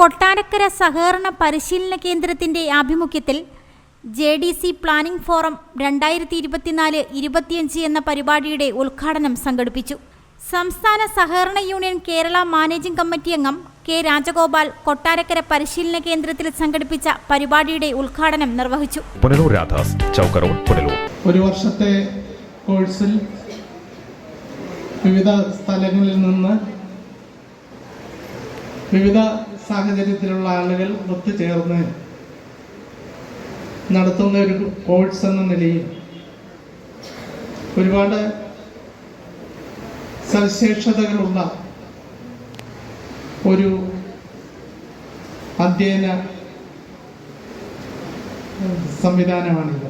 കൊട്ടാരക്കര സഹകരണ പരിശീലന കേന്ദ്രത്തിന്റെ ആഭിമുഖ്യത്തിൽ J D C planning forum രണ്ടായിരത്തി ഇരുപത്തിനാല് ഇരുപത്തിയഞ്ച് എന്ന പരിപാടിയുടെ ഉദ്ഘാടനം സംഘടിപ്പിച്ചു. സംസ്ഥാന സഹകരണ യൂണിയൻ കേരള മാനേജിംഗ് കമ്മിറ്റി അംഗം കെ രാജഗോപാൽ കൊട്ടാരക്കര പരിശീലന കേന്ദ്രത്തിൽ സംഘടിപ്പിച്ച പരിപാടിയുടെ ഉദ്ഘാടനം നിർവഹിച്ചു. ഒരു വർഷത്തെ കോഴ്സിൽ വിവിധ സ്ഥലങ്ങളിൽ നിന്ന് വിവിധ സാഹചര്യത്തിലുള്ള ആളുകൾ ഒത്തുചേർന്ന് നടത്തുന്ന ഒരു കോഴ്സ് എന്ന നിലയിൽ ഒരുപാട് സവിശേഷതകളുള്ള ഒരു അധ്യയന സംവിധാനമാണിത്.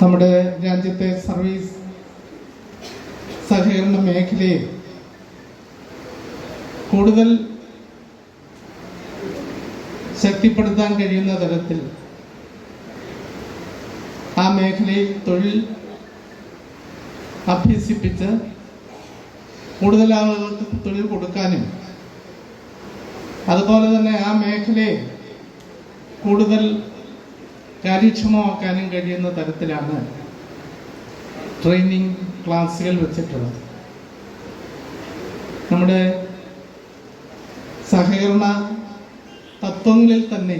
നമ്മുടെ രാജ്യത്തെ സർവീസ് സഹകരണ മേഖലയെ കൂടുതൽ ശക്തിപ്പെടുത്താൻ കഴിയുന്ന തരത്തിൽ ആ മേഖലയിൽ തൊഴിൽ അഭ്യസിപ്പിച്ച് കൂടുതൽ ആളുകൾക്ക് തൊഴിൽ കൊടുക്കാനും അതുപോലെ തന്നെ ആ മേഖലയെ കൂടുതൽ കാര്യക്ഷമമാക്കാനും കഴിയുന്ന തരത്തിലാണ് ട്രെയിനിങ് ക്ലാസ്സുകൾ വെച്ചിട്ടുള്ളത്. നമ്മുടെ സഹകരണ തത്വങ്ങളിൽ തന്നെ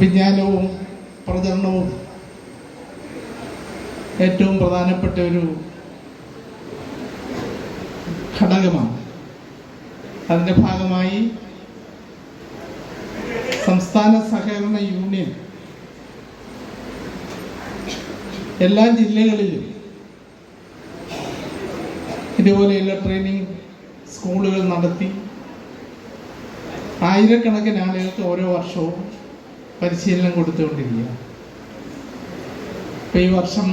വിജ്ഞാനവും പ്രചരണവും ഏറ്റവും പ്രധാനപ്പെട്ട ഒരു ഘടകമാണ്. അതിന്റെ ഭാഗമായി സംസ്ഥാന സഹകരണ യൂണിയൻ എല്ലാ ജില്ലകളിലും ഇതുപോലെയുള്ള ട്രെയിനിങ് സ്കൂളുകൾ നടത്തി. ആയിരക്കണക്കിന് ആളുകൾക്ക് ഓരോ വർഷവും പരിശീലനം കൊടുത്തുകൊണ്ടിരിക്കുക ഇപ്പം ഈ വർഷം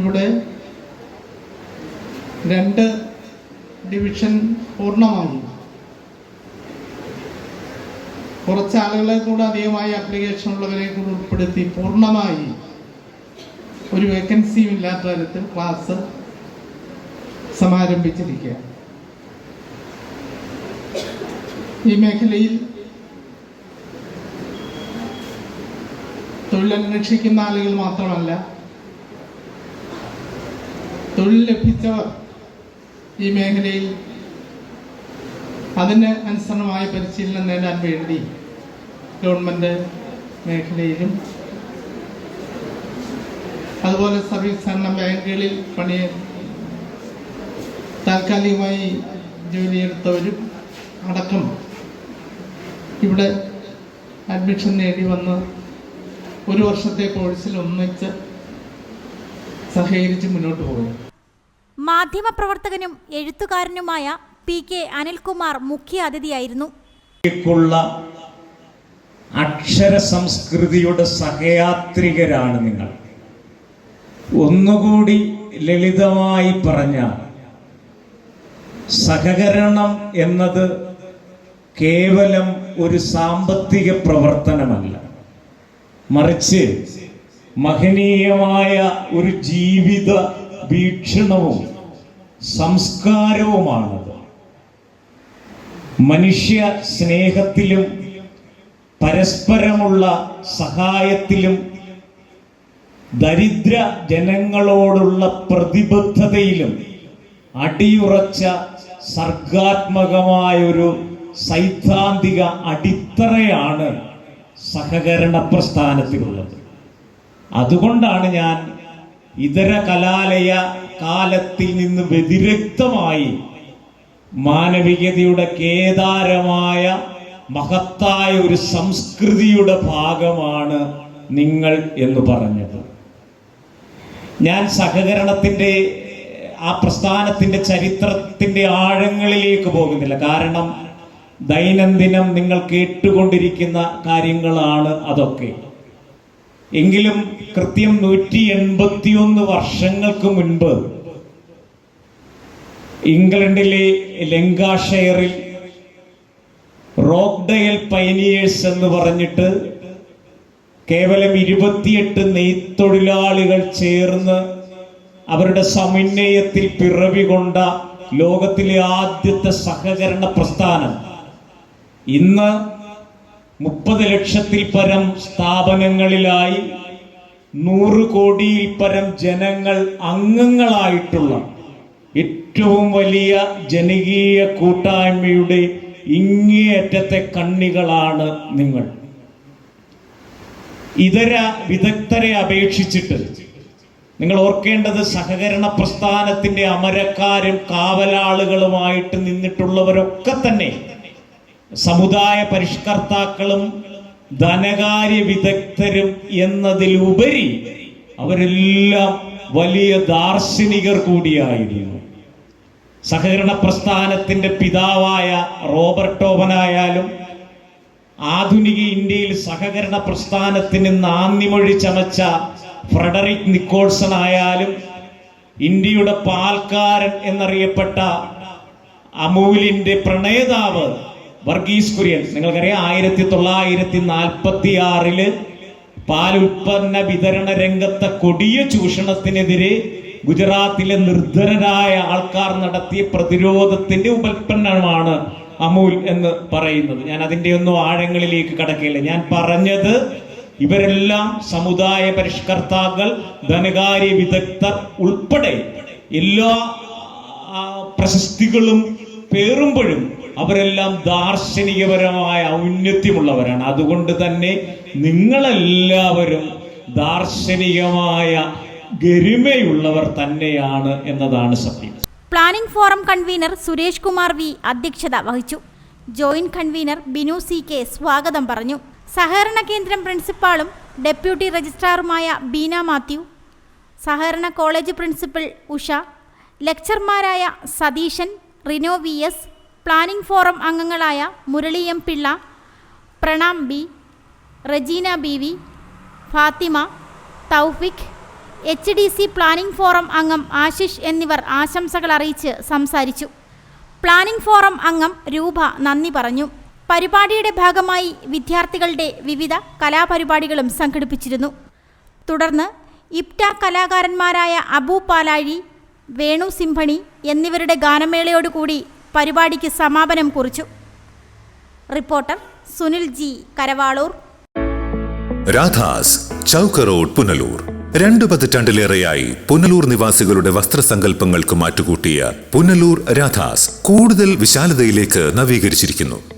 ഇവിടെ രണ്ട് ഡിവിഷൻ പൂർണമായി. കുറച്ച് ആളുകളെ കൂടെ അധികമായി അപ്ലിക്കേഷൻ ഉള്ളവരെ കൂടെ ഉൾപ്പെടുത്തി പൂർണമായി. ഒരു വേക്കൻസിയും ഇല്ലാത്ത തരത്തിൽ ക്ലാസ് സമാരംഭിച്ചിരിക്കുക ഈ മേഖലയിൽ തൊഴിലന്വേഷിക്കുന്ന ആളുകൾ മാത്രമല്ല തൊഴിൽ ലഭിച്ചവർ ഈ മേഖലയിൽ അതിന് അനുസരണമായ പരിശീലനം നേടാൻ വേണ്ടി ഗവൺമെന്റ് മേഖലയിലും അതുപോലെ സർവീസ് സഹകരണ ബാങ്കുകളിൽ പണി താൽക്കാലികമായി ജോലിയെടുത്തവരും അടക്കം ഇവിടെ അഡ്മിഷൻ നേടി വന്ന് ഒരു വർഷത്തെ കോഴ്സിൽ ഒന്നിച്ച് സഹകരിച്ച് മുന്നോട്ട് പോകും മാധ്യമപ്രവർത്തകനും എഴുത്തുകാരനുമായ പി കെ അനിൽകുമാർ മുഖ്യ അതിഥിയായിരുന്നു അക്ഷര സംസ്കൃതിയുടെ സഹയാത്രികരാണ് നിങ്ങൾ. ഒന്നുകൂടി ലളിതമായി പറഞ്ഞാൽ സഹകരണം എന്നത് കേവലം ഒരു സാമ്പത്തിക പ്രവർത്തനമല്ല. മറിച്ച് മഹനീയമായ ഒരു ജീവിത വീക്ഷണവും സംസ്കാരവുമാണത് മനുഷ്യ സ്നേഹത്തിലും പരസ്പരമുള്ള സഹായത്തിലും ദരിദ്ര ജനങ്ങളോടുള്ള പ്രതിബദ്ധതയിലും അടിയുറച്ച സർഗാത്മകമായൊരു സൈദ്ധാന്തിക അടിത്തറയാണ് സഹകരണ പ്രസ്ഥാനത്തിലുള്ളത്. അതുകൊണ്ടാണ് ഞാൻ ഇതര കലാലയ കാലത്തിൽ നിന്ന് വ്യതിരക്തമായി മാനവികതയുടെ കേദാരമായ മഹത്തായ ഒരു സംസ്കൃതിയുടെ ഭാഗമാണ് നിങ്ങൾ എന്ന് പറഞ്ഞത്. ഞാൻ സഹകരണത്തിന്റെ ആ പ്രസ്ഥാനത്തിന്റെ ചരിത്രത്തിന്റെ ആഴങ്ങളിലേക്ക് പോകുന്നില്ല. കാരണം ദൈനംദിനം നിങ്ങൾ കേട്ടുകൊണ്ടിരിക്കുന്ന കാര്യങ്ങളാണ് അതൊക്കെ. എങ്കിലും കൃത്യം നൂറ്റി എൺപത്തിയൊന്ന് വർഷങ്ങൾക്ക് മുൻപ് ഇംഗ്ലണ്ടിലെ ലങ്കാഷെയറിൽ റോക്ഡയൽ പൈനിയേഴ്സ് എന്ന് പറഞ്ഞിട്ട് കേവലം ഇരുപത്തിയെട്ട് നെയ്ത്തൊഴിലാളികൾ ചേർന്ന് അവരുടെ സമന്വയത്തിൽ പിറവികൊണ്ട ലോകത്തിലെ ആദ്യത്തെ സഹകരണ പ്രസ്ഥാനം. ഇന്ന് മുപ്പത് ലക്ഷത്തിൽ പരം സ്ഥാപനങ്ങളിലായി നൂറ് കോടിയിൽ പരം ജനങ്ങൾ അംഗങ്ങളായിട്ടുള്ള ഏറ്റവും വലിയ ജനകീയ കൂട്ടായ്മയുടെ ഇങ്ങേയറ്റത്തെ കണ്ണികളാണ് നിങ്ങൾ. ഇതര വിദഗ്ധരെ അപേക്ഷിച്ചിട്ട് നിങ്ങൾ ഓർക്കേണ്ടത് സഹകരണ പ്രസ്ഥാനത്തിന്റെ അമരക്കാരും കാവലാളുകളുമായിട്ട് നിന്നിട്ടുള്ളവരൊക്കെ തന്നെ സമുദായ പരിഷ്കർത്താക്കളും ധനകാര്യ വിദഗ്ധരും എന്നതിലുപരി അവരെല്ലാം വലിയ ദാർശനികർ കൂടിയായിരുന്നു. സഹകരണ പ്രസ്ഥാനത്തിന്റെ പിതാവായ റോബർട്ട് ഓവനായാലും ആധുനിക ഇന്ത്യയിൽ സഹകരണ പ്രസ്ഥാനത്തിന് നാന്ദിമൊഴി ചമച്ച ഫ്രെഡറിക് നിക്കോൾസൺ ആയാലും ഇന്ത്യയുടെ പാൽക്കാരൻ എന്നറിയപ്പെട്ട അമൂലിന്റെ പ്രണേതാവ് വർഗീസ് കുര്യൻ. നിങ്ങൾക്കറിയാം ആയിരത്തി തൊള്ളായിരത്തി നാൽപ്പത്തി ആറിൽ പാൽ ഉൽപ്പന്ന വിതരണ രംഗത്തെ കൊടിയ ചൂഷണത്തിനെതിരെ ഗുജറാത്തിലെ നിർധനരായ ആൾക്കാർ നടത്തിയ പ്രതിരോധത്തിന്റെ ഉപൽപ്പന്നമാണ് അമൂൽ എന്ന് പറയുന്നത്. ഞാൻ അതിന്റെ ഒന്നും ആഴങ്ങളിലേക്ക് കടക്കില്ല ഞാൻ പറഞ്ഞത് ഇവരെല്ലാം സമുദായ പരിഷ്കർത്താക്കൾ ധനകാര്യ വിദഗ്ധർ ഉൾപ്പെടെ എല്ലാ പ്രശസ്തികളും പേറുമ്പോഴും അവരെല്ലാം ദാർശനികപരമായ ഔന്നത്യമുള്ളവരാണ്. അതുകൊണ്ട് തന്നെ നിങ്ങളെല്ലാവരും ദാർശനികമായ ഗരിമയുള്ളവർ തന്നെയാണ് എന്നതാണ് സത്യം. Planning forum convener Suresh Kumar V അധ്യക്ഷത വഹിച്ചു. Joint convener Binu C K സ്വാഗതം പറഞ്ഞു. സഹകരണ കേന്ദ്രം പ്രിൻസിപ്പാളും ഡെപ്യൂട്ടി രജിസ്ട്രാറുമായ ബീന മാത്യു സഹകരണ college principal Usha ലെക്ചർമാരായ Satheesan Rino V S planning forum അംഗങ്ങളായ Murali M Pillai Pranam B Rejeena B V Fathima Thoufiq H D C planning forum അംഗം ആശിഷ് എന്നിവർ ആശംസകൾ അറിയിച്ച് സംസാരിച്ചു. പ്ലാനിംഗ് ഫോറം അംഗം രൂപ നന്ദി പറഞ്ഞു. പരിപാടിയുടെ ഭാഗമായി വിദ്യാർത്ഥികളുടെ വിവിധ കലാപരിപാടികളും സംഘടിപ്പിച്ചിരുന്നു. തുടർന്ന് ഇപ്റ്റ കലാകാരന്മാരായ അബു പാലാഴി വേണു സിംഭണി എന്നിവരുടെ ഗാനമേളയോടുകൂടി പരിപാടിക്ക് സമാപനം കുറിച്ചു. Reporter Sunil G Karavalur. Radhas Chowka road Punalur. രണ്ടു പതിറ്റാണ്ടിലേറെയായി പുനലൂർ നിവാസികളുടെ വസ്ത്രസങ്കല്പങ്ങൾക്ക് മാറ്റുകൂട്ടിയ പുനലൂർ രാധാസ് കൂടുതൽ വിശാലതയിലേക്ക് നവീകരിച്ചിരിക്കുന്നു.